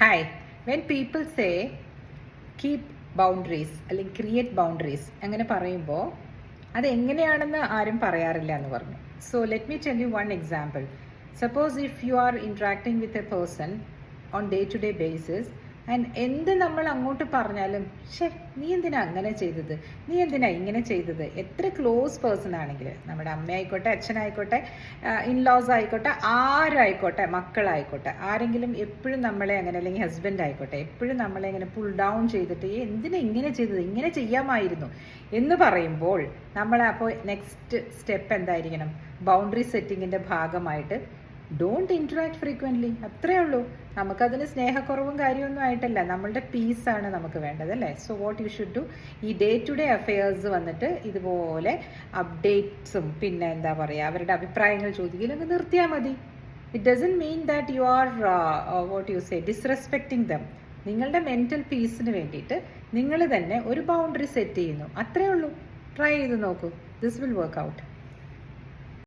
Hi when people say keep boundaries അല്ലെങ്കിൽ create boundaries അങ്ങനെ പറയുമ്പോൾ അത് എങ്ങനെയാണെന്ന് ആരും പറയാറില്ല എന്ന് പറഞ്ഞു. So let me tell you one example suppose if you are interacting with a person on day to day basis and എന്ത് നമ്മൾ അങ്ങോട്ട് പറഞ്ഞാലും ഷേ നീ എന്തിനാ അങ്ങനെ ചെയ്തത്? നീ എന്തിനാ ഇങ്ങനെ ചെയ്തത്? എത്ര ക്ലോസ് പേഴ്സൺ ആണെങ്കിൽ നമ്മുടെ അമ്മയായിക്കോട്ടെ അച്ഛനായിക്കോട്ടെ ഇൻലോസ് ആയിക്കോട്ടെ ആരായിക്കോട്ടെ മക്കളായിക്കോട്ടെ ആരെങ്കിലും എപ്പോഴും നമ്മളെ അങ്ങനെ അല്ലെങ്കിൽ ഹസ്ബൻഡ് ആയിക്കോട്ടെ എപ്പോഴും നമ്മളെ ഇങ്ങനെ പുൾ ഡൗൺ ചെയ്തിട്ട് "ഏ, എന്തിനാ ഇങ്ങനെ ചെയ്തത്? ഇങ്ങനെ ചെയ്യാമായിരുന്നു. എന്ന് പറയുമ്പോൾ നമ്മൾ അപ്പോൾ നെക്സ്റ്റ് സ്റ്റെപ്പ് എന്തായിരിക്കണം? ബൗണ്ടറി സെറ്റിങ്ങിന്റെ ഭാഗമായിട്ട് ഡോണ്ട് ഇന്ററാക്ട് ഫ്രീക്വന്റ്ലി അത്രേ ഉള്ളൂ. നമുക്കതിന് സ്നേഹക്കുറവും കാര്യമൊന്നും ആയിട്ടല്ല. നമ്മളുടെ പീസാണ് നമുക്ക് വേണ്ടത് അല്ലേ? So what you should do ഈ ഡേ ടു ഡേ അഫെയേഴ്സ് വന്നിട്ട് ഇതുപോലെ അപ്ഡേറ്റ്സും പിന്നെ എന്താ പറയുക അവരുടെ അഭിപ്രായങ്ങൾ ചോദിക്കലൊക്കെ നിർത്തിയാൽ മതി. It doesn't mean that you are what you say disrespecting them നിങ്ങളുടെ മെന്റൽ പീസിന് വേണ്ടിയിട്ട് നിങ്ങൾ തന്നെ ഒരു ബൗണ്ടറി സെറ്റ് ചെയ്യുന്നു. അത്രേ ഉള്ളൂ. ട്രൈ ചെയ്ത് നോക്കൂ. This will work out